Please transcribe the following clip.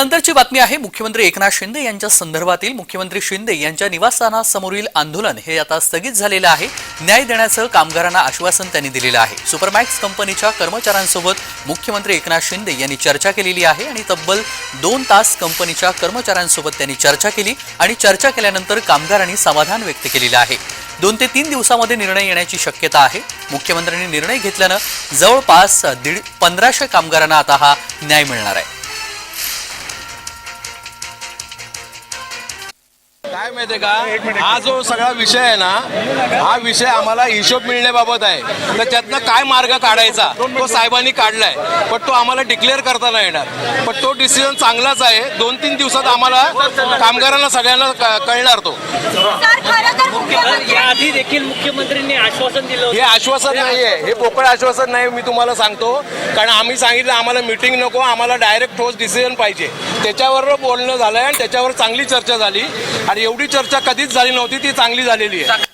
नंतरची बातमी आहे मुख्यमंत्री एकनाथ शिंदे यांच्या संदर्भातील. मुख्यमंत्री शिंदे यांच्या निवासस्थानासमोरील आंदोलन हे आता स्थगित झालेलं आहे. न्याय देण्याचं कामगारांना आश्वासन त्यांनी दिलेलं आहे. सुपरमॅक्स कंपनीच्या कर्मचाऱ्यांसोबत मुख्यमंत्री एकनाथ शिंदे यांनी चर्चा केलेली आहे आणि तब्बल दोन तास कंपनीच्या कर्मचाऱ्यांसोबत त्यांनी चर्चा केली आणि चर्चा केल्यानंतर कामगारांनी समाधान व्यक्त केलेलं आहे. दोन ते तीन दिवसामध्ये निर्णय येण्याची शक्यता आहे. मुख्यमंत्र्यांनी निर्णय घेतल्यानं जवळपास दीड पंधराशे कामगारांना आता हा न्याय मिळणार आहे. काय माहितीये का? हा जो सगळा विषय आहे ना हा विषय आम्हाला हिशोब मिळण्याबाबत आहे. तर त्यातनं काय मार्ग काढायचा तो साहेबांनी काढलाय. पण तो आम्हाला डिक्लेअर करता नाही येणार. पण तो डिसिजन चांगलाच आहे. दोन तीन दिवसात आम्हाला कामगारांना सगळ्यांना कळणार तो. आधी देखील मुख्यमंत्र्यांनी आश्वासन दिलं हे आश्वासन नाहीये. हे पोकळ आश्वासन नाही मी तुम्हाला सांगतो. कारण आम्ही सांगितलं आम्हाला मीटिंग नको आम्हाला डायरेक्ट ठोस डिसिजन पाहिजे. त्याच्यावर बोलणं झालंय आणि त्याच्यावर चांगली चर्चा झाली. आणि एवढी चर्चा कधीच झाली नव्हती ती चांगली झालेली आहे.